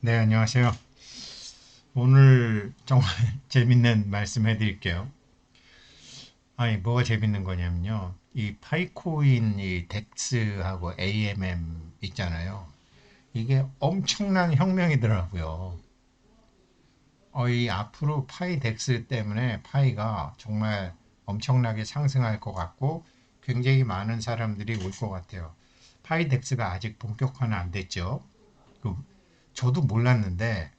네, 안녕하세요. 오늘 정말 재밌는 말씀 해드릴게요. 아니, 뭐가 재밌는 거냐면요. 이 파이코인, 이 덱스하고 AMM 있잖아요. 이게 엄청난 혁명이더라고요. 어, 이 앞으로 파이 덱스 때문에 파이가 정말 엄청나게 상승할 것 같고 굉장히 많은 사람들이 올 것 같아요. 파이 덱스가 아직 본격화는 안 됐죠. 그 저도 몰랐는데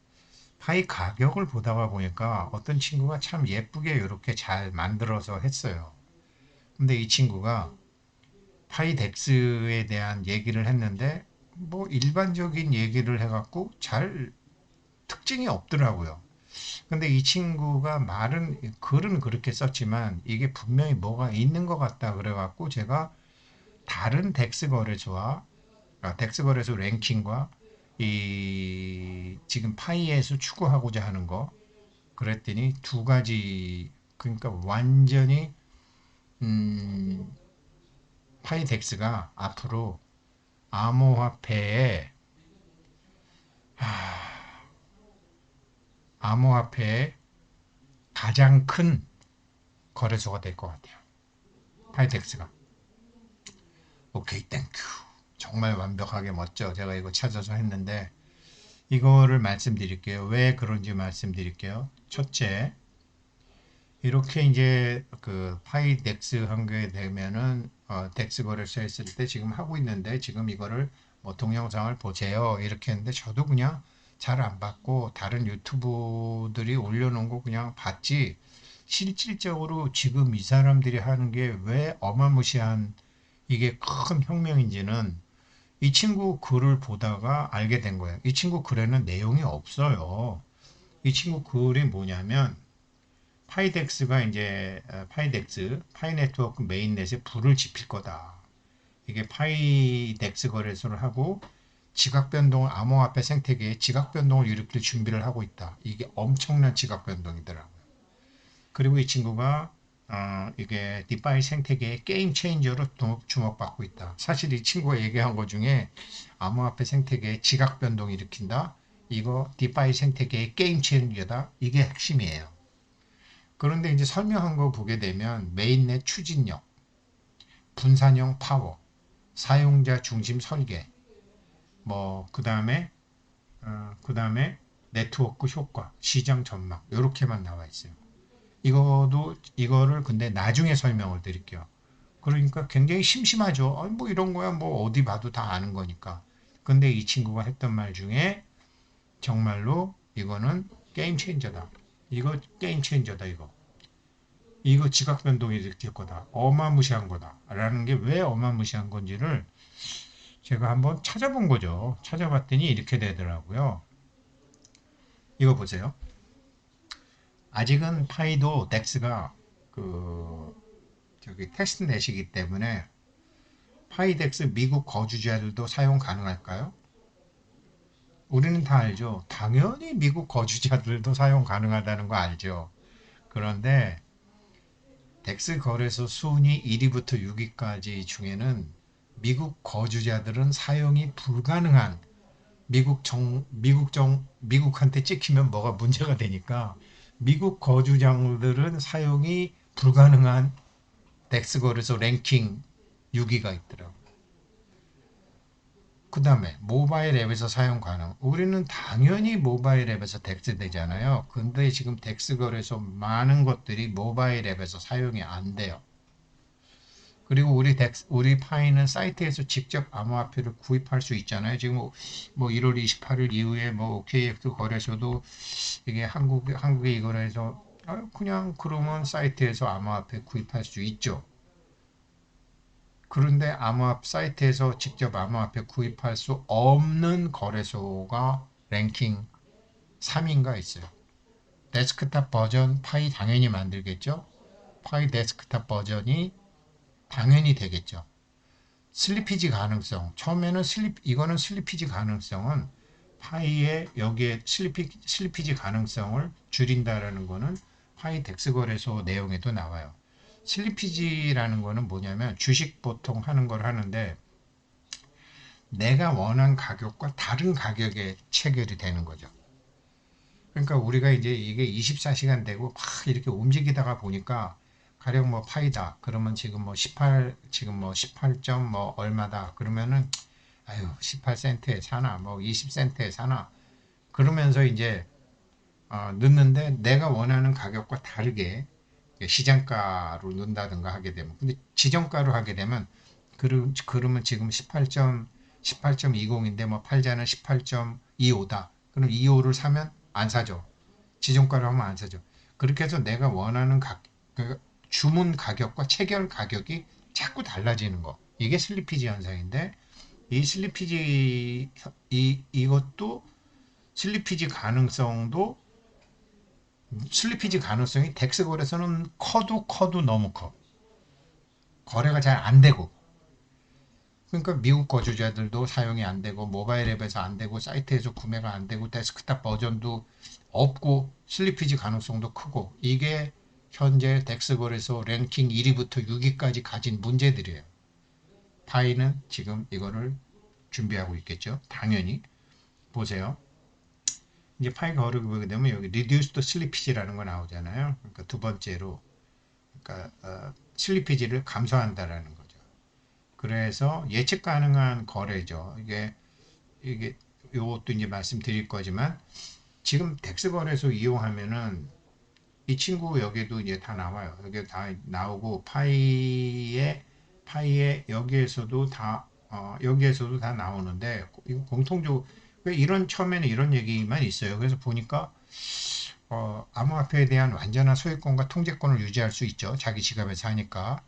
파이 가격을 보다가 보니까 어떤 친구가 참 예쁘게 이렇게 잘 만들어서 했어요. 근데 이 친구가 파이 덱스에 대한 얘기를 했는데 뭐 일반적인 얘기를 해갖고 잘 특징이 없더라고요. 근데 이 친구가 말은 글은 그렇게 썼지만 이게 분명히 뭐가 있는 것 같다 그래갖고 제가 다른 덱스 거래소와 아, 덱스 거래소 랭킹과 이 지금 파이에서 추구하고자 하는 거 그랬더니 두 가지 그러니까 완전히 음, 파이덱스가 앞으로 암호화폐에 하, 암호화폐의 가장 큰 거래소가 될 것 같아요. 파이덱스가. 오케이, 땡큐. 정말 완벽하게 멋져. 제가 이거 찾아서 했는데 이거를 말씀드릴게요. 왜 그런지 말씀드릴게요. 첫째, 이렇게 이제 그 파이 덱스 한 게 되면은 어, 덱스 거래소 했을 때 지금 하고 있는데 지금 이거를 뭐 동영상을 보세요 이렇게 했는데 저도 그냥 잘 안 봤고 다른 유튜브들이 올려놓은 거 그냥 봤지 실질적으로 지금 이 사람들이 하는 게 왜 어마무시한 이게 큰 혁명인지는 이 친구 글을 보다가 알게 된 거예요. 이 친구 글에는 내용이 없어요. 이 친구 글이 뭐냐면 파이덱스가 이제 어, 파이덱스 파이 네트워크 메인넷에 불을 지필 거다. 이게 파이덱스 거래소를 하고 지각 변동을 암호화폐 생태계에 지각 변동을 일으킬 준비를 하고 있다. 이게 엄청난 지각 변동이더라고요. 그리고 이 친구가 어, 이게 디파이 생태계의 게임 체인저로 주목받고 있다. 사실 이 친구가 얘기한 것 중에 암호화폐 생태계의 지각 변동 일으킨다. 이거 디파이 생태계의 게임 체인저다. 이게 핵심이에요. 그런데 이제 설명한 거 보게 되면 메인넷 추진력, 분산형 파워, 사용자 중심 설계, 뭐 그 다음에 어, 그 다음에 네트워크 효과, 시장 전망 이렇게만 나와 있어요. 이거도 이거를 근데 나중에 설명을 드릴게요. 그러니까 굉장히 심심하죠. 아니, 뭐 이런 거야 뭐 어디 봐도 다 아는 거니까. 근데 이 친구가 했던 말 중에 정말로 이거는 게임 체인저다. 이거 게임 체인저다 이거. 이거 지각 변동이 일으킬 거다. 어마무시한 거다. 라는 게 왜 어마무시한 건지를 제가 한번 찾아본 거죠. 찾아봤더니 이렇게 되더라고요. 이거 보세요. 아직은 파이도 덱스가 그 저기 테스트 넷이기 때문에 파이덱스 미국 거주자들도 사용 가능할까요? 우리는 다 알죠. 당연히 미국 거주자들도 사용 가능하다는 거 알죠. 그런데 덱스 거래소 순위 1위부터 6위까지 중에는 미국 거주자들은 사용이 불가능한 미국 정 미국 정 미국한테 찍히면 뭐가 문제가 되니까 미국 거주자들은 사용이 불가능한 덱스 거래소 랭킹 6위가 있더라고요. 그 다음에 모바일 앱에서 사용 가능. 우리는 당연히 모바일 앱에서 덱스 되잖아요. 근데 지금 덱스 거래소 많은 것들이 모바일 앱에서 사용이 안 돼요. 그리고 우리 덱스, 우리 파이는 사이트에서 직접 암호화폐를 구입할 수 있잖아요. 지금 뭐, 뭐 1월 28일 이후에 뭐 OKX 거래소도 이게 한국, 한국에 이거를 해서 그냥 그러면 사이트에서 암호화폐 구입할 수 있죠. 그런데 암호화폐 사이트에서 직접 암호화폐 구입할 수 없는 거래소가 랭킹 3인가 있어요. 데스크탑 버전 파이 당연히 만들겠죠. 파이 데스크탑 버전이 당연히 되겠죠. 슬리피지 가능성. 처음에는 슬립, 이거는 슬리피지 가능성은 파이의 여기에 슬리피, 슬리피지 가능성을 줄인다라는 거는 파이 덱스 거래소 내용에도 나와요. 슬리피지라는 거는 뭐냐면 주식 보통 하는 걸 하는데 내가 원한 가격과 다른 가격에 체결이 되는 거죠. 그러니까 우리가 이제 이게 24시간 되고 막 이렇게 움직이다가 보니까 가령 뭐 파이다 그러면 지금 뭐 18 지금 뭐 18점 뭐 얼마다 그러면은 아유 18센트에 사나 뭐 20센트에 사나 그러면서 이제 어, 넣는데 내가 원하는 가격과 다르게 시장가로 넣는다든가 하게 되면 근데 지정가로 하게 되면 그러, 그러면 지금 18점 18.20인데 뭐 팔자는 18.25다. 그럼 25를 사면 안 사죠. 지정가로 하면 안 사죠. 그렇게 해서 내가 원하는 가, 그 주문 가격과 체결 가격이 자꾸 달라지는 거. 이게 슬리피지 현상인데 이 슬리피지 이 이것도 슬리피지 가능성도 슬리피지 가능성이 덱스 거래소는 커도 커도 너무 커. 거래가 잘 안 되고 그러니까 미국 거주자들도 사용이 안 되고 모바일 앱에서 안 되고 사이트에서 구매가 안 되고 데스크탑 버전도 없고 슬리피지 가능성도 크고 이게 현재 덱스 거래소 랭킹 1위부터 6위까지 가진 문제들이에요. 파이는 지금 이거를 준비하고 있겠죠. 당연히 보세요. 이제 파이 거래를 보게 되면 여기 reduced slippage라는 거 나오잖아요. 그러니까 두 번째로 그러니까 어, 슬리피지를 감소한다라는 거죠. 그래서 예측 가능한 거래죠. 이게 이게 요것도 이제 말씀드릴 거지만 지금 덱스 거래소 이용하면은 이 친구 여기도 이제 다 나와요. 여기 다 나오고 파이에 파이에 여기에서도 다 어, 여기에서도 다 나오는데 이거 공통적으로 왜 이런 처음에는 이런 얘기만 있어요. 그래서 보니까 어, 암호화폐에 대한 완전한 소유권과 통제권을 유지할 수 있죠. 자기 지갑에서 하니까.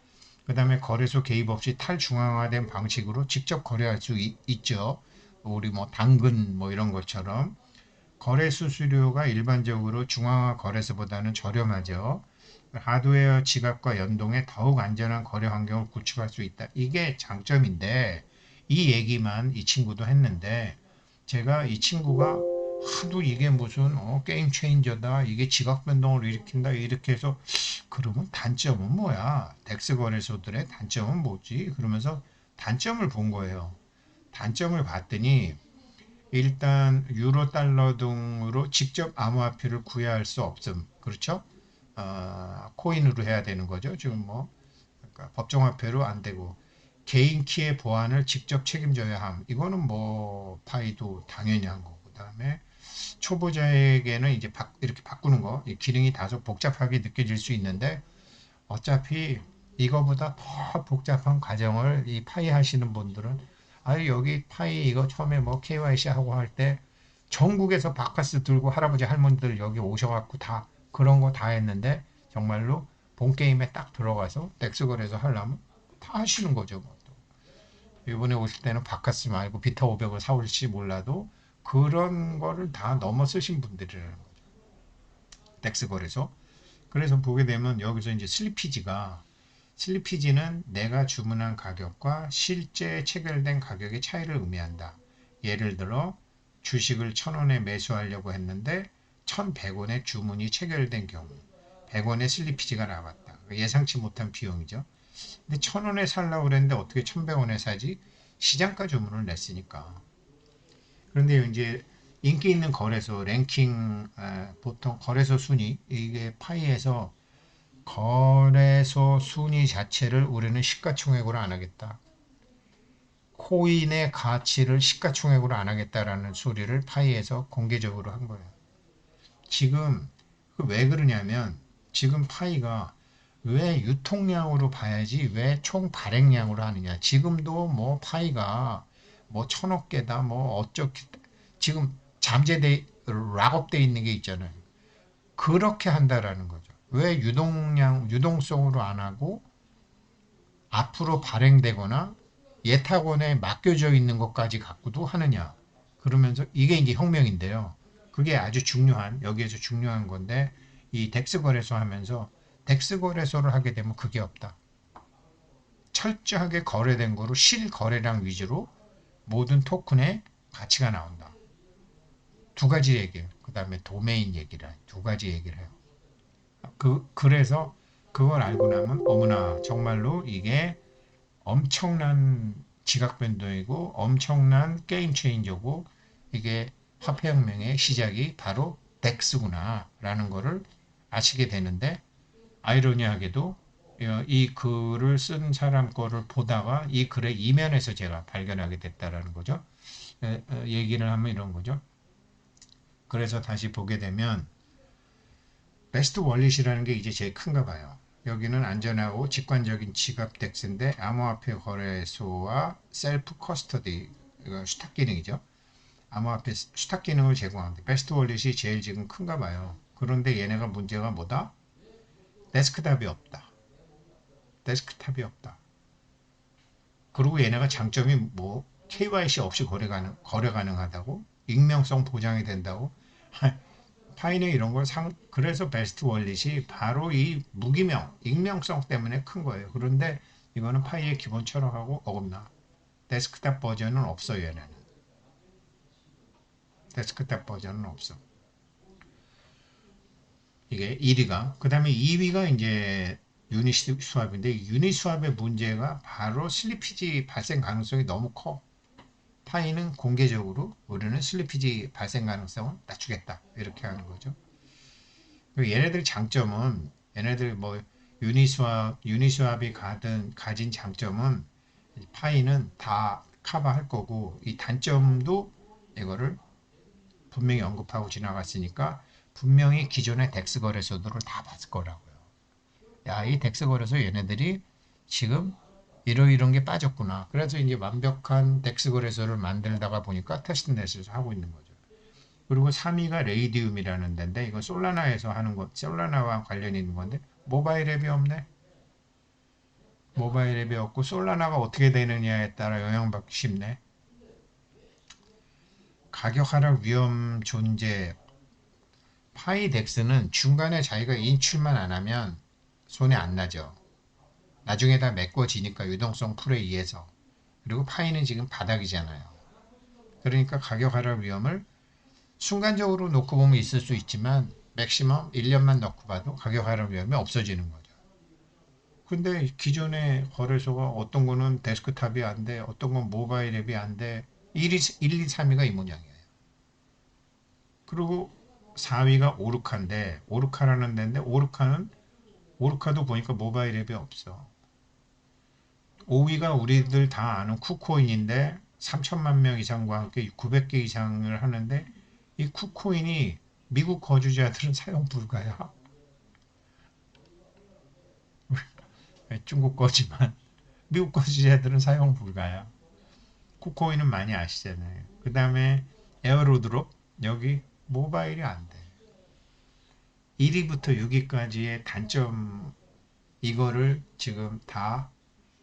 그 다음에 거래소 개입 없이 탈중앙화된 방식으로 직접 거래할 수 있, 있죠. 우리 뭐 당근 뭐 이런 것처럼 거래 수수료가 일반적으로 중앙화 거래소보다는 저렴하죠. 하드웨어 지갑과 연동해 더욱 안전한 거래 환경을 구축할 수 있다. 이게 장점인데 이 얘기만 이 친구도 했는데 제가 이 친구가 하도 이게 무슨 어, 게임 체인저다 이게 지각 변동을 일으킨다 이렇게 해서 그러면 단점은 뭐야 덱스 거래소들의 단점은 뭐지 그러면서 단점을 본 거예요 단점을 봤더니 일단 유로 달러 등으로 직접 암호화폐를 구매할 수 없음. 그렇죠? 어, 코인으로 해야 되는 거죠. 지금 뭐 그러니까 법정화폐로 안 되고 개인 키의 보안을 직접 책임져야 함. 이거는 뭐 파이도 당연히 한 거고. 그다음에 초보자에게는 이제 바, 이렇게 바꾸는 거, 이 기능이 다소 복잡하게 느껴질 수 있는데 어차피 이거보다 더 복잡한 과정을 이 파이 하시는 분들은 아 여기 파이 이거 처음에 뭐 KYC 하고 할 때 전국에서 바카스 들고 할아버지 할머니들 여기 오셔갖고 다 그런 거 다 했는데 정말로 본 게임에 딱 들어가서 거래소 하려면 다 하시는 거죠. 뭐 또. 이번에 오실 때는 바카스 말고 비타 500을 사올지 몰라도 그런 거를 다 넘어 쓰신 분들이라는 거죠. 덱스 거래소. 그래서 보게 되면 여기서 이제 슬리피지가 슬리피지는 내가 주문한 가격과 실제 체결된 가격의 차이를 의미한다. 예를 들어 주식을 1000원에 매수하려고 했는데 1100원에 주문이 체결된 경우 100원의 슬리피지가 나왔다. 예상치 못한 비용이죠. 근데 1000원에 살라고 그랬는데 어떻게 1100원에 사지? 시장가 주문을 냈으니까. 그런데 이제 인기 있는 거래소 랭킹 에, 보통 거래소 순위 이게 파이에서 거래소 순위 자체를 우리는 시가총액으로 안 하겠다. 코인의 가치를 시가총액으로 안 하겠다라는 소리를 파이에서 공개적으로 한 거예요. 지금 그왜 그러냐면 지금 파이가 왜 유통량으로 봐야지 왜 총 발행량으로 하느냐. 지금도 뭐 파이가 뭐 천억 개다 뭐 어쩌게 지금 잠재돼 락업돼 있는 게 있잖아요. 그렇게 한다라는 거죠. 왜 유동량 유동성으로 안 하고 앞으로 발행되거나 예탁원에 맡겨져 있는 것까지 갖고도 하느냐. 그러면서 이게 이제 혁명인데요. 그게 아주 중요한 여기에서 중요한 건데 이 덱스 거래소 하면서 덱스 거래소를 하게 되면 그게 없다. 철저하게 거래된 거로 실거래량 위주로 모든 토큰의 가치가 나온다. 두 가지 얘기예요. 그 다음에 도메인 얘기를. 두 가지 얘기를 해요. 그, 그래서 그걸 알고 나면 어머나 정말로 이게 엄청난 지각 변동이고 엄청난 게임 체인저고 이게 화폐혁명의 시작이 바로 덱스구나 라는 거를 아시게 되는데 아이러니하게도 어, 이 글을 쓴 사람 거를 보다가 이 글의 이면에서 제가 발견하게 됐다라는 거죠. 얘기를 하면 이런 거죠. 그래서 다시 보게 되면 베스트 월릿이라는 게 이제 제일 큰가 봐요. 여기는 안전하고 직관적인 지갑 덱스인데 암호화폐 거래소와 셀프 커스터디 이거 수탁 기능이죠. 암호화폐 수탁 기능을 제공하는데 베스트 월릿이 제일 지금 큰가 봐요. 그런데 얘네가 문제가 뭐다? 데스크탑이 없다. 데스크탑이 없다. 그리고 얘네가 장점이 뭐 KYC 없이 거래 가능 거래 가능하다고 익명성 보장이 된다고 파이는 이런 걸 상, 그래서 베스트 월릿이 바로 이 무기명, 익명성 때문에 큰 거예요. 그런데 이거는 파이의 기본 철학하고 어긋나. 데스크탑 버전은 없어, 얘네는. 데스크탑 버전은 없어. 이게 1위가. 그 다음에 2위가 이제 유닛 수압인데, 유닛 수압의 문제가 바로 슬리피지 발생 가능성이 너무 커. 파이는 공개적으로 우리는 슬리피지 발생 가능성을 낮추겠다 이렇게 하는 거죠. 얘네들 장점은 얘네들 뭐 유니스왑 유니스왑이 가든 가진 장점은 파이는 다 커버할 거고 이 단점도 이거를 분명히 언급하고 지나갔으니까 분명히 기존의 덱스 거래소들을 다 봤을 거라고요. 야, 이 덱스 거래소 얘네들이 지금 이러이런 게 빠졌구나. 그래서 이제 완벽한 덱스 거래소를 만들다가 보니까 테스트넷에서 하고 있는 거죠. 그리고 3위가 레이디움이라는 데인데 이거 솔라나에서 하는 거, 솔라나와 관련이 있는 건데 모바일 앱이 없네. 모바일 앱이 없고 솔라나가 어떻게 되느냐에 따라 영향받기 쉽네. 가격 하락 위험 존재 파이덱스는 중간에 자기가 인출만 안 하면 손에 안 나죠. 나중에 다 메꿔지니까 유동성 풀에 의해서 그리고 파이는 지금 바닥이잖아요. 그러니까 가격 하락 위험을 순간적으로 놓고 보면 있을 수 있지만 맥시멈 1년만 넣고 봐도 가격 하락 위험이 없어지는 거죠. 근데 기존의 거래소가 어떤 거는 데스크탑이 안 돼, 어떤 건 모바일 앱이 안 돼, 1, 2, 1, 2, 3위가 이 모양이에요. 그리고 4위가 오르카인데, 오르카라는 데인데, 오르카는, 오르카도 보니까 모바일 앱이 없어. 5위가 우리들 다 아는 쿠코인인데 3천만 명 이상과 함께 900개 이상을 하는데 이 쿠코인이 미국 거주자들은 사용 불가야. 중국 거지만 미국 거주자들은 사용 불가야. 쿠코인은 많이 아시잖아요. 그 다음에 에어로드롭 여기 모바일이 안 돼. 1위부터 6위까지의 단점 이거를 지금 다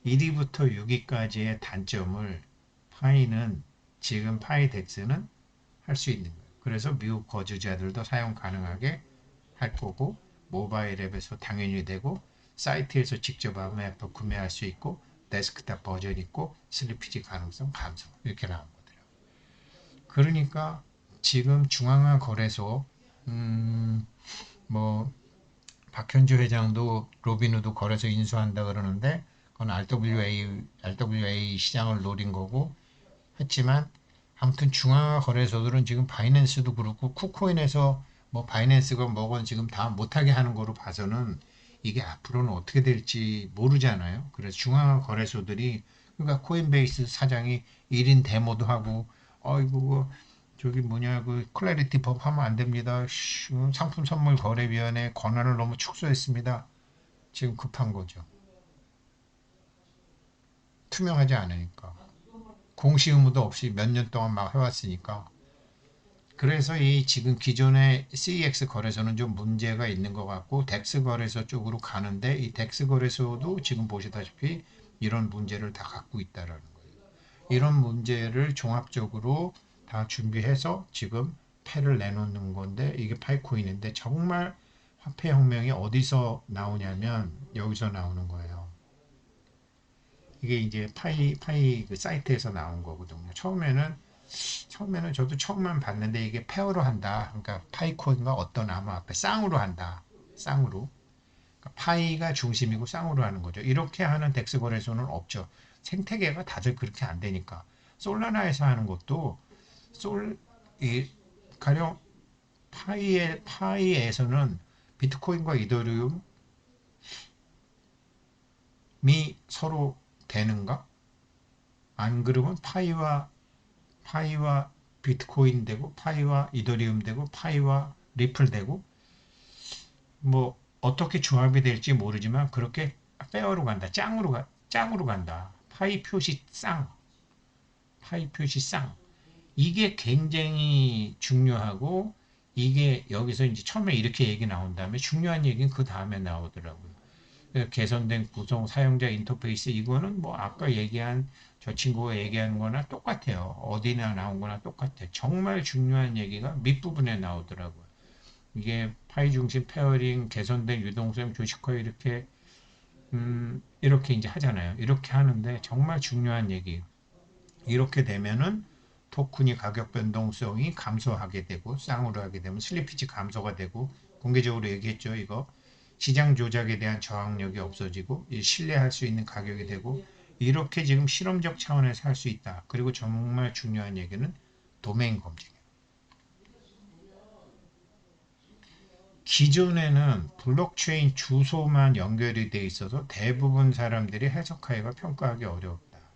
1위부터 6위까지의 단점을 파이는 지금 파이 덱스는 할 수 있는 거예요. 그래서 미국 거주자들도 사용 가능하게 할 거고 모바일 앱에서 당연히 되고 사이트에서 직접 암앱도 구매할 수 있고 데스크탑 버전 있고 슬리피지 가능성 감소 이렇게 나온 거더라고요. 그러니까 지금 중앙화 거래소 음, 뭐 박현주 회장도 로빈후드 거래소 인수한다 그러는데 그건 RWA, RWA 시장을 노린 거고 했지만 아무튼 중앙화 거래소들은 지금 바이낸스도 그렇고 쿠코인에서 뭐 바이낸스가 뭐건 지금 다 못하게 하는 거로 봐서는 이게 앞으로는 어떻게 될지 모르잖아요. 그래서 중앙화 거래소들이 그러니까 코인베이스 사장이 1인 데모도 하고 어이구 저기 뭐냐 그 클래리티 법 하면 안 됩니다. 상품 선물 거래위원회 권한을 너무 축소했습니다. 지금 급한 거죠. 투명하지 않으니까. 공시 의무도 없이 몇 년 동안 막 해왔으니까. 그래서 이 지금 기존의 CEX 거래소는 좀 문제가 있는 것 같고 덱스 거래소 쪽으로 가는데 이 덱스 거래소도 지금 보시다시피 이런 문제를 다 갖고 있다라는 거예요. 이런 문제를 종합적으로 다 준비해서 지금 패를 내놓는 건데 이게 파이코인인데 정말 화폐 혁명이 어디서 나오냐면 여기서 나오는 거예요. 이게 이제 파이 파이 그 사이트에서 나온 거거든요. 처음에는 처음에는 저도 처음만 봤는데 이게 페어로 한다. 그러니까 파이코인과 어떤 암호화폐 쌍으로 한다. 쌍으로. 그러니까 파이가 중심이고 쌍으로 하는 거죠. 이렇게 하는 덱스 거래소는 없죠. 생태계가 다들 그렇게 안 되니까 솔라나에서 하는 것도 솔 이 가령 파이에 파이에서는 비트코인과 이더리움이 서로 되는가? 안 그러면 파이와 파이와 비트코인 되고 파이와 이더리움 되고 파이와 리플 되고 뭐 어떻게 조합이 될지 모르지만 그렇게 페어로 간다. 짱으로 가 짱으로 간다. 파이 표시 쌍. 파이 표시 쌍. 이게 굉장히 중요하고 이게 여기서 이제 처음에 이렇게 얘기 나온 다음에 중요한 얘기는 그 다음에 나오더라고요. 개선된 구성 사용자 인터페이스 이거는 뭐 아까 얘기한 저 친구가 얘기하는 거나 똑같아요. 어디나 나온 거나 똑같아요. 정말 중요한 얘기가 밑부분에 나오더라고요. 이게 파이 중심 페어링 개선된 유동성 조식화 이렇게 음, 이렇게 이제 하잖아요. 이렇게 하는데 정말 중요한 얘기. 이렇게 되면은 토큰이 가격 변동성이 감소하게 되고 쌍으로 하게 되면 슬리피지 감소가 되고 공개적으로 얘기했죠. 이거 시장 조작에 대한 저항력이 없어지고 신뢰할 수 있는 가격이 되고 이렇게 지금 실험적 차원에서 할 수 있다. 그리고 정말 중요한 얘기는 도메인 검증. 기존에는 블록체인 주소만 연결이 돼 있어서 대부분 사람들이 해석하기가 평가하기 어려웠다.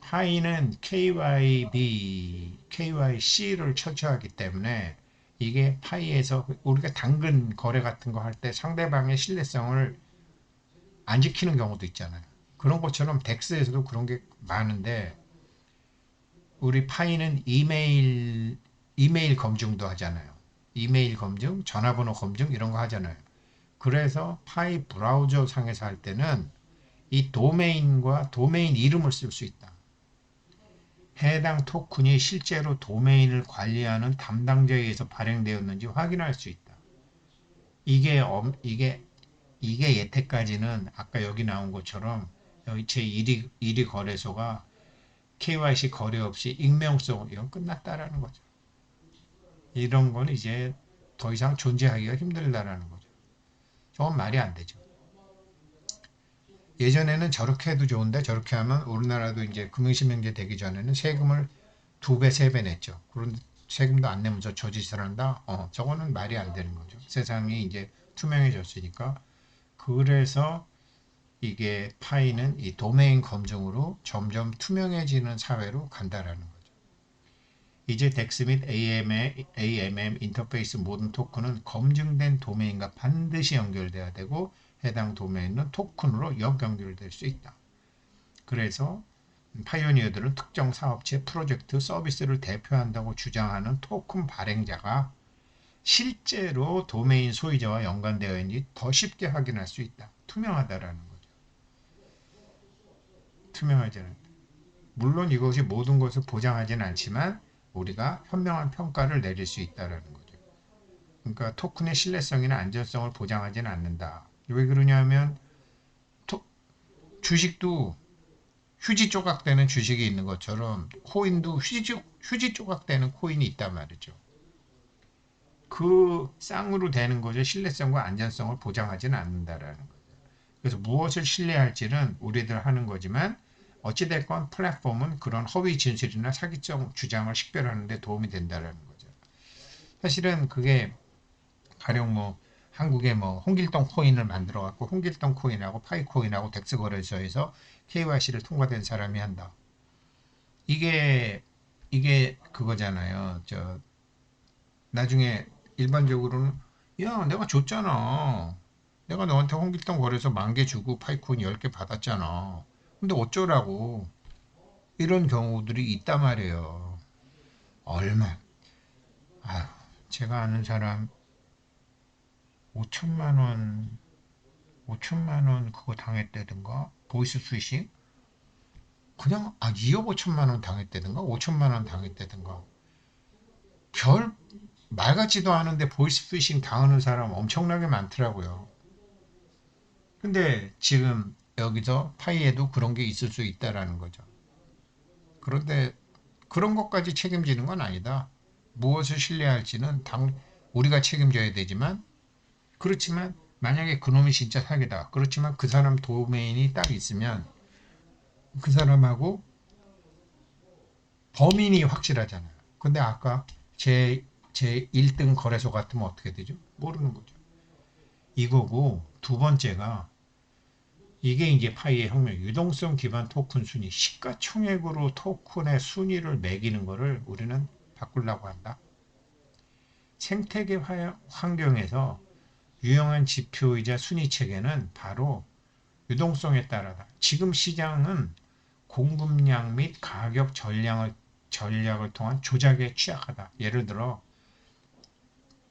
파이는 KYB, KYC를 처치하기 때문에 이게 파이에서 우리가 당근 거래 같은 거 할 때 상대방의 신뢰성을 안 지키는 경우도 있잖아요. 그런 것처럼 덱스에서도 그런 게 많은데 우리 파이는 이메일 이메일 검증도 하잖아요. 이메일 검증, 전화번호 검증 이런 거 하잖아요. 그래서 파이 브라우저 상에서 할 때는 이 도메인과 도메인 이름을 쓸 수 있다. 해당 토큰이 실제로 도메인을 관리하는 담당자에 의해서 발행되었는지 확인할 수 있다. 이게 엄, 이게 이게 여태까지는 아까 여기 나온 것처럼 여기 제 1위, 1위 거래소가 KYC 거래 없이 익명성 이건 끝났다라는 거죠. 이런 건 이제 더 이상 존재하기가 힘들다라는 거죠. 저건 말이 안 되죠. 예전에는 저렇게 해도 좋은데 저렇게 하면 우리나라도 이제 금융실명제 되기 전에는 세금을 두 배, 세 배 냈죠. 그런데 세금도 안 내면서 저 짓을 한다? 어, 저거는 말이 안 되는 거죠. 세상이 이제 투명해졌으니까. 그래서 이게 파이는 이 도메인 검증으로 점점 투명해지는 사회로 간다라는 거죠. 이제 덱스 및 AMM, AMM 인터페이스 모든 토큰은 검증된 도메인과 반드시 연결돼야 되고 해당 도메인은 토큰으로 역연결될 수 있다. 그래서 파이오니어들은 특정 사업체, 프로젝트, 서비스를 대표한다고 주장하는 토큰 발행자가 실제로 도메인 소유자와 연관되어 있는지 더 쉽게 확인할 수 있다. 투명하다라는 거죠. 투명하지 않다. 물론 이것이 모든 것을 보장하지는 않지만 우리가 현명한 평가를 내릴 수 있다라는 거죠. 그러니까 토큰의 신뢰성이나 안전성을 보장하지는 않는다. 왜 그러냐면 토, 주식도 휴지 조각되는 주식이 있는 것처럼 코인도 휴지, 휴지 조각되는 코인이 있단 말이죠. 그 쌍으로 되는 거죠. 신뢰성과 안전성을 보장하지는 않는다라는 거죠. 그래서 무엇을 신뢰할지는 우리들 하는 거지만 어찌됐건 플랫폼은 그런 허위 진술이나 사기적 주장을 식별하는 데 도움이 된다라는 거죠. 사실은 그게 가령 뭐 한국에 뭐 홍길동 코인을 만들어 갖고 홍길동 코인하고 파이 코인하고 덱스 거래소에서 KYC를 통과된 사람이 한다. 이게 이게 그거잖아요. 저 나중에 일반적으로는 야 내가 줬잖아. 내가 너한테 홍길동 거래소 만 개 주고 파이코인 10개 받았잖아. 근데 어쩌라고 이런 경우들이 있단 말이에요. 얼마 아휴 제가 아는 사람 5천만 원, 5천만 원 그거 당했다든가 보이스 스위싱 그냥 아 2억 5천만 원 당했다든가 5천만 원 당했다든가 별 말 같지도 않은데 보이스 스위싱 당하는 사람 엄청나게 많더라고요. 근데 지금 여기서 파이에도 그런 게 있을 수 있다라는 거죠. 그런데 그런 것까지 책임지는 건 아니다. 무엇을 신뢰할지는 당 우리가 책임져야 되지만 그렇지만 만약에 그놈이 진짜 사기다. 그렇지만 그 사람 도메인이 딱 있으면 그 사람하고 범인이 확실하잖아요. 근데 아까 제, 제 1등 거래소 같으면 어떻게 되죠? 모르는 거죠. 이거고, 두 번째가, 이게 이제 파이의 혁명, 유동성 기반 토큰 순위, 시가총액으로 토큰의 순위를 매기는 거를 우리는 바꾸려고 한다. 생태계 화- 환경에서 유용한 지표이자 순위 체계는 바로 유동성에 따라다. 지금 시장은 공급량 및 가격 전략을, 전략을 통한 조작에 취약하다. 예를 들어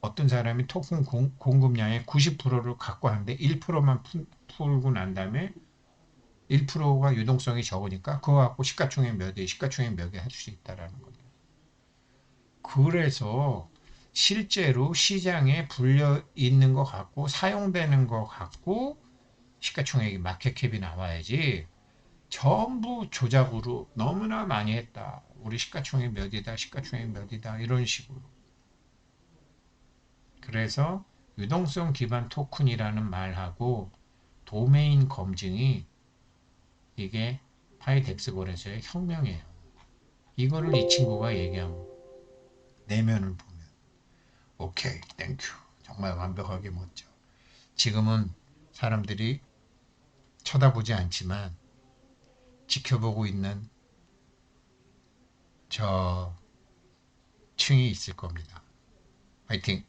어떤 사람이 토큰 공, 공급량의 90%를 갖고 하는데 1%만 풀고 난 다음에 1%가 유동성이 적으니까 그거 갖고 시가총액 몇 개, 시가총액 몇 개 할 수 있다라는 거예요. 그래서 실제로 시장에 불려 있는 것 같고 사용되는 것 같고 시가총액이 마켓캡이 나와야지 전부 조작으로 너무나 많이 했다. 우리 시가총액 몇이다, 시가총액 몇이다 이런 식으로. 그래서 유동성 기반 토큰이라는 말하고 도메인 검증이 이게 파이덱스 거래소의 혁명이에요. 이거를 이 친구가 얘기하면 내면을 보면 오케이 땡큐 정말 완벽하게 멋져. 지금은 사람들이 쳐다보지 않지만 지켜보고 있는 저 층이 있을 겁니다. 화이팅!